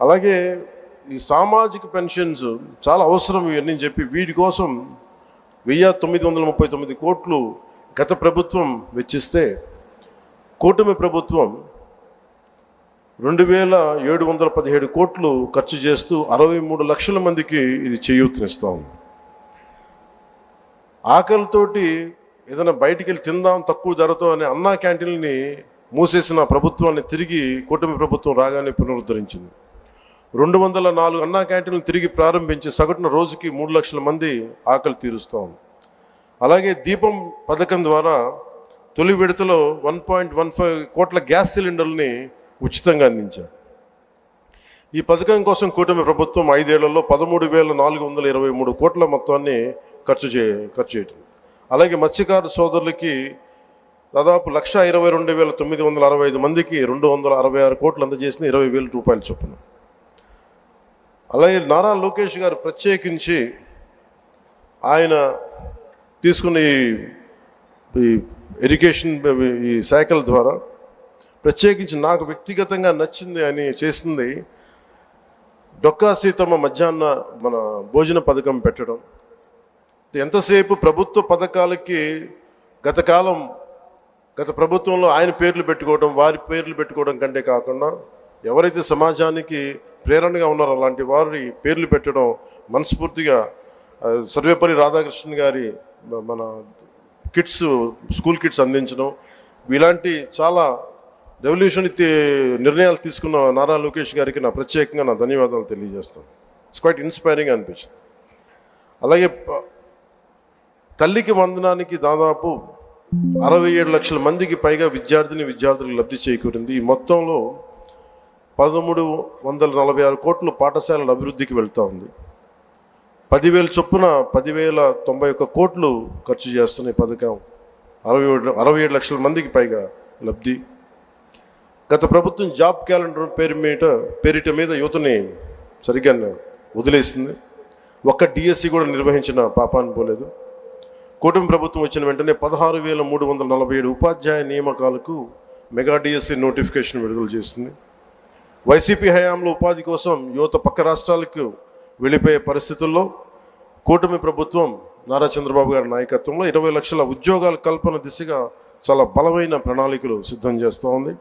అలాగే ఈ సామాజిక పెన్షన్స్ చాలా అవసరం ఇవన్నీ చెప్పి వీటి కోసం వెయ్యి తొమ్మిది వందల ముప్పై తొమ్మిది కోట్లు గత ప్రభుత్వం వెచ్చిస్తే కూటమి ప్రభుత్వం రెండు వేల ఏడు వందల పదిహేడు కోట్లు ఖర్చు చేస్తూ అరవై మూడు లక్షల మందికి ఇది చేయూతనిస్తాం. ఆకలితోటి ఏదైనా బయటికి వెళ్ళి తిందాం తక్కువ ధరతో అనే అన్నా క్యాంటీన్ని మూసేసిన ప్రభుత్వాన్ని తిరిగి కూటమి ప్రభుత్వం రాగానే పునరుద్ధరించింది. రెండు వందల నాలుగు అన్నా క్యాంటీన్లు తిరిగి ప్రారంభించి సగటున రోజుకి మూడు లక్షల మంది ఆకలి తీరుస్తాం అలాగే దీపం పథకం ద్వారా తొలి విడతలో వన్ పాయింట్ వన్ ఫైవ్ కోట్ల గ్యాస్ సిలిండర్ని ఉచితంగా అందించారు. ఈ పథకం కోసం కూటమి ప్రభుత్వం ఐదేళ్ళలో పదమూడు వేల నాలుగు వందల ఇరవై మూడు కోట్ల మొత్తాన్ని ఖర్చు చే ఖర్చు చేయటం. అలాగే మత్స్యకార సోదరులకి దాదాపు లక్ష ఇరవై రెండు వేల తొమ్మిది వందల అరవై ఐదు మందికి రెండు వందల అరవై ఆరు కోట్లు అందజేసిన ఇరవై వేల రూపాయల చొప్పున. అలాగే నారా లోకేష్ గారు ప్రత్యేకించి ఆయన తీసుకున్న ఈ ఈ ఎడ్యుకేషన్ ఈ శాఖల ద్వారా ప్రత్యేకించి నాకు వ్యక్తిగతంగా నచ్చింది అని చేసింది డొక్కా సీతమ్మ మధ్యాహ్న మన భోజన పథకం పెట్టడం. ఎంతసేపు ప్రభుత్వ పథకాలకి గత కాలం గత ప్రభుత్వంలో ఆయన పేర్లు పెట్టుకోవడం వారి పేర్లు పెట్టుకోవడం కంటే కాకుండా ఎవరైతే సమాజానికి ప్రేరణగా ఉన్నారు. అలాంటి వారి పేర్లు పెట్టడం మనస్ఫూర్తిగా సర్వేపల్లి రాధాకృష్ణన్ గారి మన కిట్స్ స్కూల్ కిట్స్ అందించడం ఇలాంటి చాలా రెవల్యూషన్ నిర్ణయాలు తీసుకున్న నారా లోకేష్ గారికి నా ప్రత్యేకంగా నా ధన్యవాదాలు తెలియజేస్తాను. ఇట్స్ క్వైట్ ఇన్స్పైరింగ్ అనిపించింది. అలాగే తల్లికి వందనానికి దాదాపు అరవై ఏడు లక్షల మందికి పైగా విద్యార్థిని విద్యార్థులకు లబ్ధి చేకూరింది. ఈ మొత్తంలో పదమూడు వందల నలభై ఆరు కోట్లు పాఠశాలల అభివృద్ధికి వెళ్తూ ఉంది. పదివేల చొప్పున పదివేల తొంభై ఒక్క కోట్లు ఖర్చు చేస్తున్న ఈ పథకం. అరవై ఏడు అరవై ఏడు లక్షల మందికి పైగా లబ్ధి. గత ప్రభుత్వం జాబ్ క్యాలెండర్ పేరు మీద పేరిట మీద యువతని సరిగ్గా వదిలేసింది. ఒక్క డిఎస్సి కూడా నిర్వహించిన పాపాన్ని పోలేదు. కూటమి ప్రభుత్వం వచ్చిన వెంటనే పదహారు వేల మూడు వందల నలభై ఏడు ఉపాధ్యాయ నియామకాలకు మెగా డిఎస్సి నోటిఫికేషన్ విడుదల చేసింది. వైసీపీ హయాంలో ఉపాధి కోసం యువత పక్క రాష్ట్రాలకు వెళ్ళిపోయే పరిస్థితుల్లో కూటమి ప్రభుత్వం నారా చంద్రబాబు గారి నాయకత్వంలో ఇరవై లక్షల ఉద్యోగాల కల్పన దిశగా చాలా బలమైన ప్రణాళికలు సిద్ధం చేస్తూ ఉంది